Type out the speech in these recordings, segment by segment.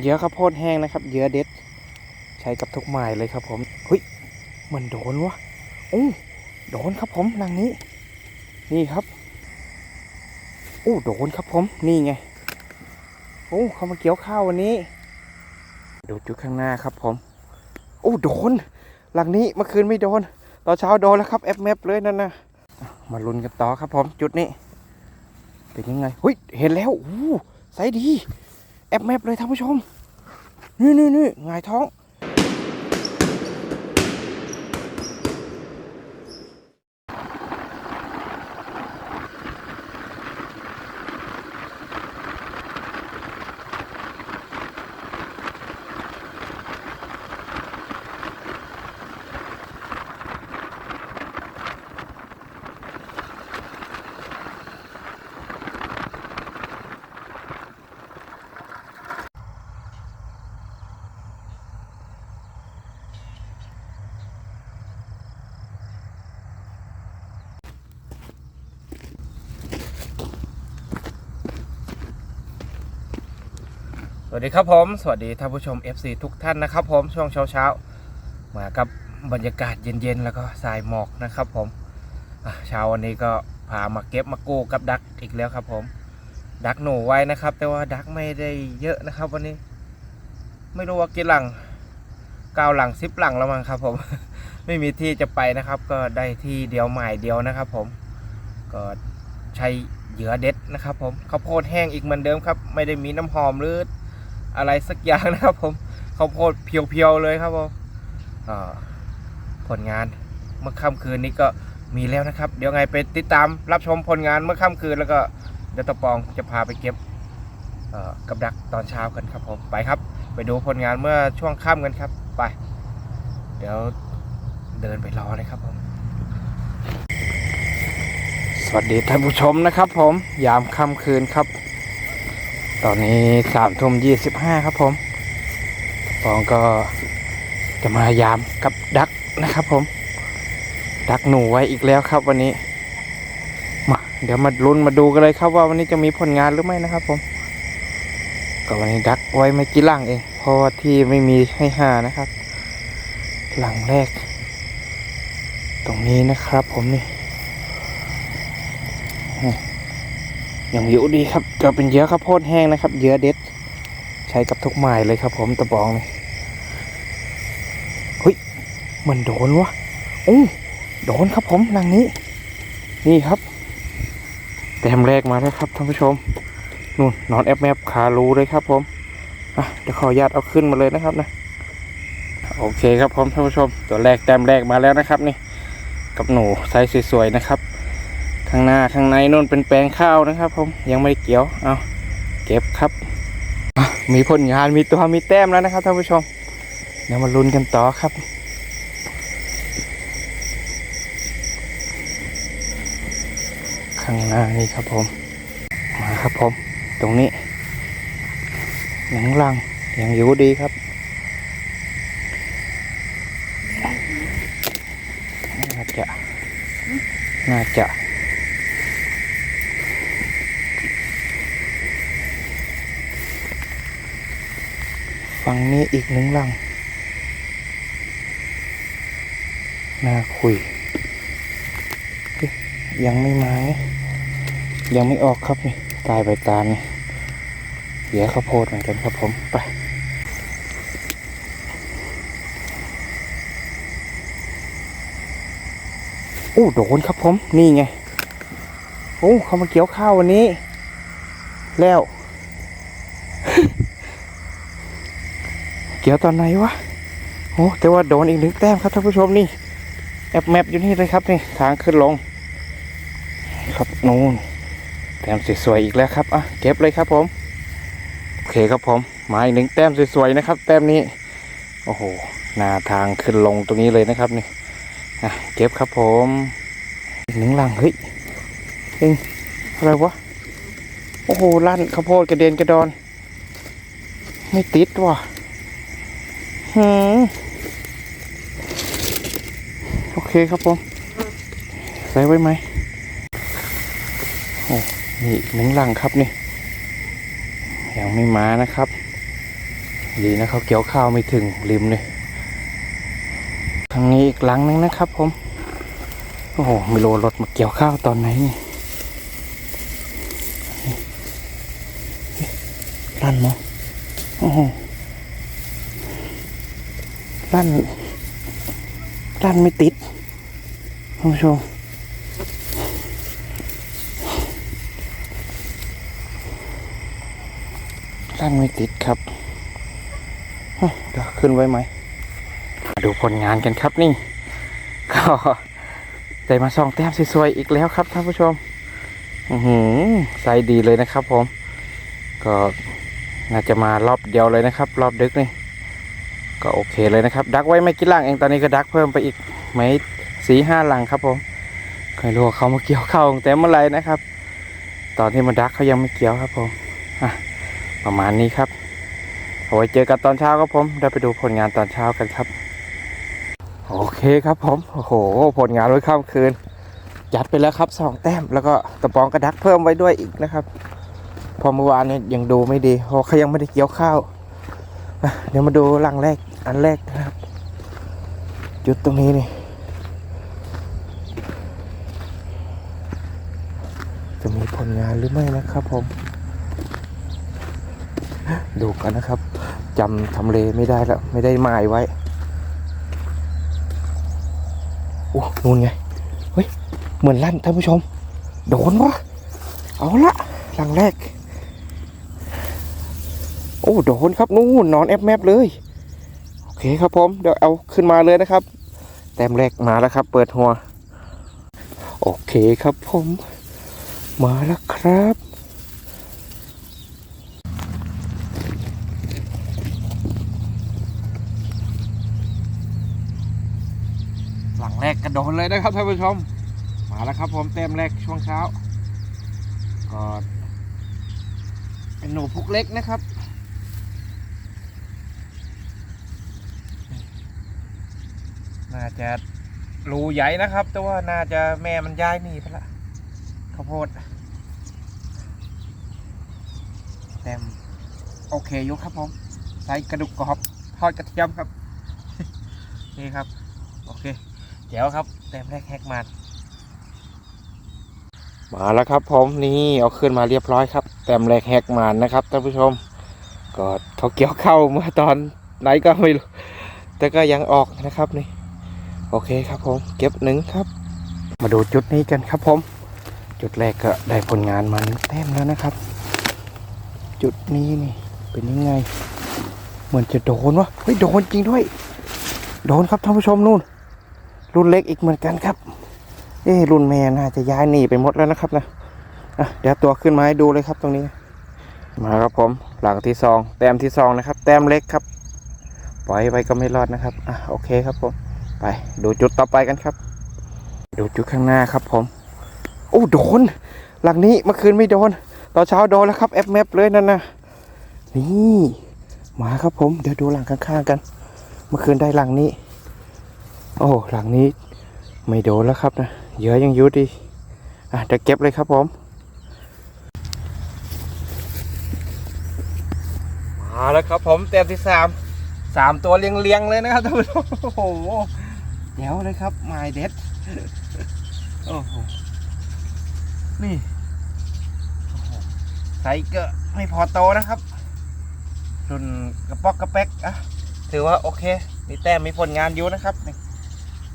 เหยื่อข้าวโพดแห้งนะครับเหยื่อเด็ด ใช้กับทุกหมายเลยครับผมเฮ้ยมันโดนวะโอ้โดนครับผมรังนี้ นี่ครับโอ้โดนครับผมนี่ไงโอ้เขามาเกี่ยวข้าววันนี้ ดูจุดข้างหน้าครับผมโอ้โดน หลังนี้เมื่อคืนไม่โดนตอนเช้าโดนแล้วครับแอปแมปเลยนั่นนะมาลุ้นกันต่อครับผมจุดนี้เป็นยังไงเฮ้ยเห็นแล้วอู้ไซส์ดี แอบแมบเลยท่านผู้ชม นี่นี่นี่หงายท้อง วัสดีครับผม สวัสดีท่านผู้ชม FC ทุกท่านนะครับผมช่วงเช้าเช้าๆมากับบรรยากาศเย็นๆ แล้วก็สายหมอกนะครับผมเช้าวันนี้ก็พามาเก็บมากู้กับดักอีกแล้วครับผม ดักหนูไว้นะครับ แต่ว่าดักไม่ได้เยอะนะครับ วันนี้ ไม่รู้ว่ากี่หลังเก้าหลังสิบหลังแล้วมั้งครับผม ไม่มีที่จะไปนะครับ ก็ได้ที่เดียวใหมายเดียวนะครับ ผมก็ใช้เหยื่อเด็ดนะครับ ผมข้าวโพดแห้งอีกเหมือนเดิมครับ ไม่ได้มีน้ำหอมหรือ อะไรสักอย่างนะครับผมข้าวโพดเพียวๆเลยครับผมผลงานเมื่อค่ำคืนนี้ก็มีแล้วนะครับ เดี๋ยวไงไปติดตามรับชมผลงานเมื่อค่ำคืนแล้วก็เดี๋ยวตะปองจะพาไปเก็บกับดักตอนเช้ากันครับผมไปครับ ไปดูผลงานเมื่อช่วงค่ำกันครับไป เดี๋ยวเดินไปรอเลยครับผมสวัสดีท่านผู้ชมนะครับผมยามค่ำคืนครับ ตอนนี้สามทุ่มยี่สิบห้าครับผมปองก็จะมายามกับดักนะครับผม ดักหนูไว้อีกแล้วครับวันนี้ มาเดี๋ยวมาลุ้นมาดูกันเลยครับว่าวันนี้จะมีผลงานหรือไม่นะครับผม ก็วันนี้ดักไว้ไม่กี่หลังเอง เพราะว่าที่ไม่มีให้หานะครับ หลังแรก ตรงนี้นะครับผมนี่อ ย่างอยู่ดีครับก็เป็นเหยื่อข้าวโพดแห้งนะครับเหยื่อเด็ด ใช้กับทุกหมายเลยครับ ผมตะบองเลยเฮ้ยมันโดนวะโอ้โดนครับผมหลังนี้ นี่ครับ แต้มแรกมาแล้วครับท่านผู้ชมนู่นนอนแอบแมบขารูเลยครับ ผมอะเดี๋ยวขออนุญาตเอาขึ้นมาเลยนะครับนะโอเคครับผมท่านผู้ชม ตัวแรกแต้มแรกมาแล้วนะครับ นี่ กับหนูไซส์สวยๆนะครับ ข้างหน้าข้างในนู่นเป็นแปลงข้าวนะครับ ผมยังไม่ได้เกี่ยวเอาเก็บครับ มีผลงานมีตัวมีแต้มแล้วนะครับท่านผู้ชม เดี๋ยวมาลุ้นกันต่อครับข้างหน้านี่ครับผม มาครับผม ตรงนี้หนังลังยังอยู่ดีครับน่าจะน่าจะ ฝั่งนี้อีกหนึ่งลังน่าคุย ยังไม่มาไงยังไม่ออกครับนี่ตายไปตามนี่เดี๋ยข้าวโพดเหมือนกันครับผมไปโอ้โดนครับผม นี่ไงโอ้เขามาเกี่ยวข้าววันนี้ แล้ว เกี่ยวตอนไหนวะโอ้แต่ว่าโดนอีกหนึ่งแต้มครับท่านผู้ชมนี่แอปแมปอยู่นี่เลยครับนี่ทางขึ้นลง ครับนู่นแต้มสวยๆอีกแล้วครับอะเก็บเลยครับผมโอเคครับผมมาอีกหนึ่งแต้มสวยๆนะครับ แต้มนี้โอ้โหหน้าทางขึ้นลงตรงนี้เลยนะครับนี่อะเก็บครับผมอีกหนึ่งลังเฮ้ยเองอะไรวะโอ้โหลั่นข้าวโพดกระเด็นกระดอน ไม่ติดว่ะ หืมโอเคครับผมใส่ไว้ไหมโอ้นี่หนึ่งลังครับนี่ ยังไม่มานะครับ ดีนะเขาเกี่ยวข้าวไม่ถึงริมเลยทางนี้อีกหลังนึงนะครับผม โอ้โหม่รู้รถมาเกี่ยวข้าวตอนไหนนี่ลั่นมั้งโอ้โห ลั่นลั่นไม่ติดท่านผู้ชมลั่นไม่ติดครับเดี๋ยวขึ้นไว้ไหมมาดูผลงานกันครับนี่ ก็ได้มาส่องแต้มสวยๆอีกแล้วครับท่านผู้ชมอือหือใส่ดีเลยนะครับผม ก็น่าจะมารอบเดียวเลยนะครับ รอบดึกนี่ ก็โอเคเลยนะครับ ดักไว้ไม่กี่หลังเองตอนนี้ก็ดักเพิ่มไปอีกไม่สี่ห้าหลังครับผมเคยรู้ว่าเขามาเกี่ยวเข้าวตั้งแต่เมื่อไรนะครับ ตอนที่มาดักเขายังไม่เกี่ยวครับผมประมาณนี้ครับเอาไว้เจอกันตอนเช้าครับผมได้ไปดูผลงานตอนเช้ากันครับ โอเคครับผมโอ้โหผลงานไว้ข้าคืนจัดไปแล้วครับสองแต้มแล้วก็ตะปองกระดักเพิ่มไว้ด้วยอีกนะครับพอเมื่อวานเนี่ยยังดูไม่ดีเพราะเขายังไม่ได้เกี่ยวข้าวเดี๋ยวมาดูหลังแรก อันแรกนะครับ จุดตรงนี้นี่จะมีผลงานหรือไม่นะครับผม ดูกันนะครับจำทำเลไม่ได้แล้ว ไม่ได้หมายไว้ โอ้นู่นไง เฮ้ย เหมือนลั่นท่านผู้ชม โดนวะเอาละหลังแรก โอ้ โดนครับนู่นนอนแอบแมบเลย เคครับผมเดี๋ยวเอาขึ้นมาเลยนะครับ แต้มแรกมาแล้วครับ เปิดหัว โอเคครับผม มาแล้วครับหลังแรกกระโดดเลยนะครับท่านผู้ชม มาแล้วครับผมเต็มแรกช่วงเช้าก็เป็นหนูพุกเล็กนะครับ น่าจะรูใหญ่นะครับ แต่ว่าน่าจะแม่มันย้ายหนีไปละข้าวโพดเต็มโอเคอยู่ครับผมใส่กระดูกกรอบทอดกระเทียมครับ นี่ครับ โอเคเดี๋ยวครับแต้มแรกแฮกมันมาแล้วครับผมนี่เอาขึ้นมาเรียบร้อยครับแต้มแรกแฮกมันนะครับท่านผู้ชม ก็เขาเกี่ยวเข้าเมื่อตอนไหนก็ไม่รู้แต่ก็ยังออกนะครับนี่ โอเคครับผม เก็บหนึ่งครับ มาดูจุดนี้กันครับผม จุดแรกก็ได้ผลงานมาหนึ่งแต้มแล้วนะครับ จุดนี้นี่เป็นยังไง เหมือนจะโดนวะเฮ้ยโดนจริงด้วย โดนครับท่านผู้ชมนู่น รุ่นเล็กอีกเหมือนกันครับเอ้รุ่นแม่น่าจะย้ายหนีไปหมดแล้วนะครับนะะเดี๋ยวตัวขึ้นมาให้ดูเลยครับตรงนี้ มาครับผมหลังที่สองแต้มที่สองนะครับ แต้มเล็กครับ ปล่อยไปก็ไม่รอดนะครับอะโอเคครับผม ไปดูจุดต่อไปกันครับ ดูจุดข้างหน้าครับผม โอ้โดน หลังนี้เมื่อคืนไม่โดน ตอนเช้าโดนแล้วครับแอปแมปเลยนั่นนะนี่มาครับผม เดี๋ยวดูหลังข้างๆกัน เมื่อคืนได้หลังนี้ โอ้หลังนี้ ไม่โดนแล้วครับนะเยอะยังยุดีอะเดี๋ยวเก็บเลยครับผมมาแล้วครับผมเต็มที่สามสามตัวเรียงเรียงๆเลยนะครับท่านผู้ชมโอ้โห เดี๋ยวเลยครับไมเด็ดโอ้โห นี่ไซส์ก็ไม่พอโตนะครับ รุ่นกระป๊อกกระแป๊กอะ ถือว่าโอเค มีแต้มมีผลงานอยู่นะครับนี่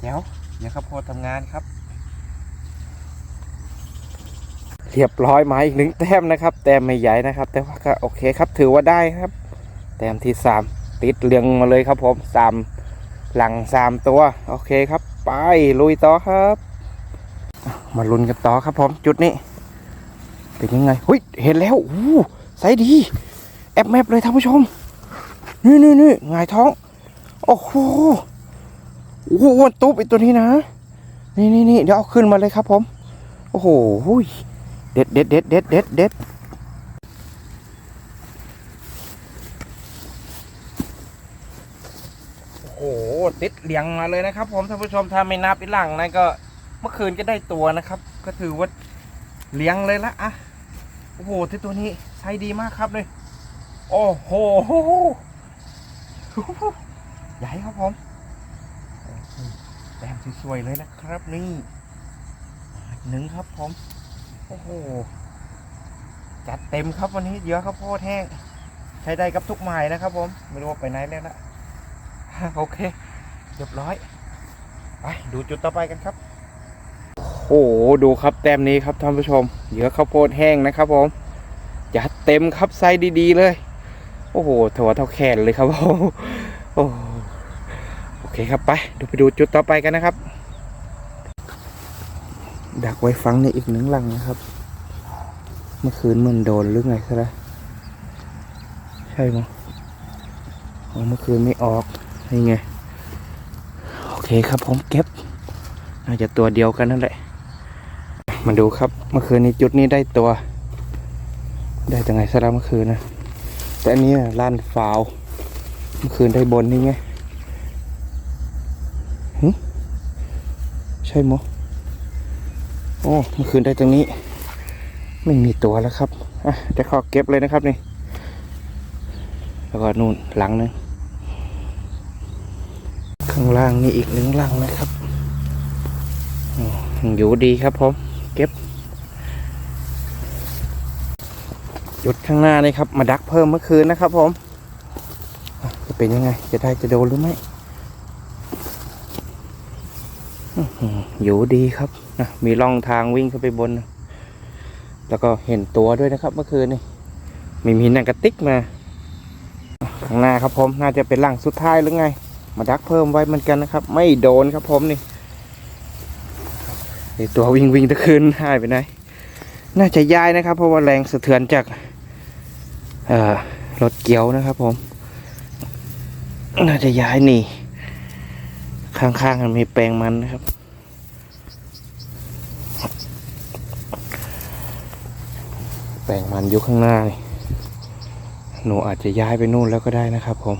เดี๋ยวเดี๋ยวครับพดทำงานครับ เรียบร้อยมาอีกหนึ่งแต้มนะครับ แต้มไม่ใหญ่นะครับ แต่ว่าก็โอเคครับ ถือว่าได้ครับ แต้มที่สามติดเรียงมาเลยครับผมสาม หลังสามตัว โอเคครับ ไปลุยต่อครับ มาลุ้นกันต่อครับผมจุดนี้ เป็นยังไงเฮ้ยเห็นแล้วอู้ไซส์ดี แอปแมปเลยท่านผู้ชม นี่นี่นี่งายท้อง โอ้โหโอ้โหตุ๊บไอตัวนี้นะ นี่นี่นี่เดี๋ยวเอาขึ้นมาเลยครับผม โอ้โหเด็ดเด็ดเด็ดเด็ดเด็ดเด็ดโอ้โห ติดเหลียงมาเลยนะครับ ผมท่านผู้ชมถ้าไม่นับอีหลังนะก็เมื่อคืนก็ได้ตัวนะครับ ก็ถือว่าเลี้ยงเลยละอะโอ้โหที่ตัวนี้ใช้ดีมากครับเลยโอ้โหใหญ่ครับผมแต้มสวยๆเลยนะครับนี่หนึ่งครับผมโอ้โหจัดเต็มครับวันนี้เยอะครับโพดแห้งใช้ได้กับทุกหมายนะครับผมไม่รู้ว่าไปไหนแล้วนะโอเค เรียบร้อย ไปดูจุดต่อไปกันครับ โอ้โหดูครับแต้มนี้ครับท่านผู้ชมเยอข้าวโพดแห้งนะครับผมจัดเต็มครับไซส์ดีๆเลย โอ้โหถั่วเท่าแขนเลยครับผมโอ้โอเคครับไปดี๋ยวไปดูจุดต่อไปกันนะครับดักไว้ฟังในอีกหนึ่งหลังนะครับ เมื่อคืนมันโดนหรือไงซะละใช่มั้อ๋อเมื่อคืนไม่ออกนี่ไง เคครับผมเก็บ น่าจะตัวเดียวกันนั่นแหละ มาดูครับเมื่อคืนนี้จุดนี้ได้ตัว ได้จังไงซะแล้วเมื่อคืนนะ แต่อันนี้ลั่นฟาว เมื่อคืนได้บนนี่ไงหึใช่มั้โอ้เมื่อคืนได้ตรงนี้ ไม่มีตัวแล้วครับอะจะขอเก็บเลยนะครับนี่ แล้วก็นู่นหลังหนึง ข้างล่างนี่อีกหนึ่งหลังนะครับอยู่ดีครับผมเก็บจุดข้างหน้านี่ครับ มาดักเพิ่มเมื่อคืนนะครับผม จะเป็นยังไง จะได้จะโดนหรือไม่อยู่ดีครับนะมีร่องทางวิ่งขึ้นไปบน แล้วก็เห็นตัวด้วยนะครับ เมื่อคืนนี่มีมีหนังกระติกมา ข้างหน้าครับผม น่าจะเป็นหลังสุดท้ายหรือไง มาดักเพิ่มไว้เหมือนกันนะครับ ไม่โดนครับผมนี่ไอตัววิ่งวิ่งตะคืนหายไปไหน น่าจะย้ายนะครับ เพราะว่าแรงสะเทือนจากรถเกี่ยวนะครับผม น่าจะย้ายหนี่ข้างๆกันมีแปลงมันนะครับ แปลงมันอยู่ข้างหน้านี่หนูอาจจะย้ายไปนู่นแล้วก็ได้นะครับผม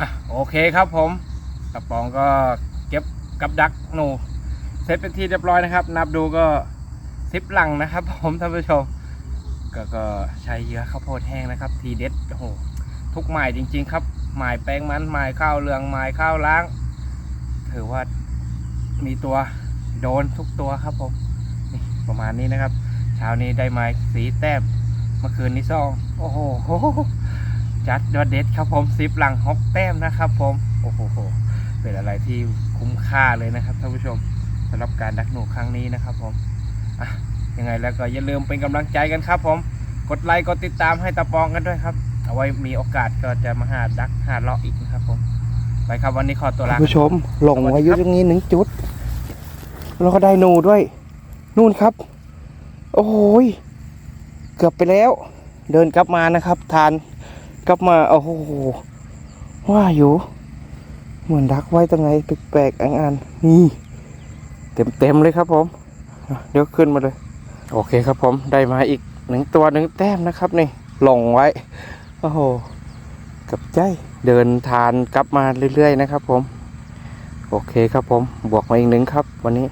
อะโอ เคครับผมกระป๋องก็เก็บกับดักหนูเสร็จเป็นที่เรียบร้อยนะครับ นับดูก็สิบหลังนะครับ ผมท่านผู้ชมก็ก็ใช้เยื่อข้าวโพดแห้งนะครับ ทีเด็ดโอ้โหทุกหมายจริง ๆ ครับหมายแป้งมันหมายข้าวเหลืองหมายข้าวล้าง ถือว่ามีตัวโดนทุกตัวครับผมนี่ประมาณนี้นะครับเช้านี้ได้ไม้สีแต้มเมื่อคืนนี้ซองโอ้โห จัดยอดเด็ดครับผมซิปหลังฮอกแต้มนะครับผมโอ้โหเป็นอะไรที่คุ้มค่าเลยนะครับท่านผู้ชมสำหรับการดักหนูครั้งนี้นะครับผมอะยังไงแล้วก็อย่าลืมเป็นกำลังใจกันครับผมกดไลค์กดติดตามให้ตาปองกันด้วยครับ เอาไว้มีโอกาสก็จะมาหาดักหาเลาะอีกนะครับผมไปครับวันนี้ขอตัวลาผู้ชมหลงไว้อยู่ตรงนี้หนึ่งจุดแล้วก็ได้หนูด้วย นู่นครับ โอ้โหยเกือบไปแล้ว เดินกลับมานะครับ ทาน กลับมาโอ้โหว่าอยู่ เหมือนดักไว้ตั้งไงแปลกๆอังๆนี่เต็มๆเลยครับผม เดี๋ยวขึ้นมาเลย โอเคครับผมได้มาอีกหนึ่งตัวหนึ่งแต้มนะครับนี่หลงไว้โอ้โหกับใจเดินทานกลับมาเรื่อยๆนะครับผม โอเคครับผมบวกมาอีกหนึ่งครับ วันนี้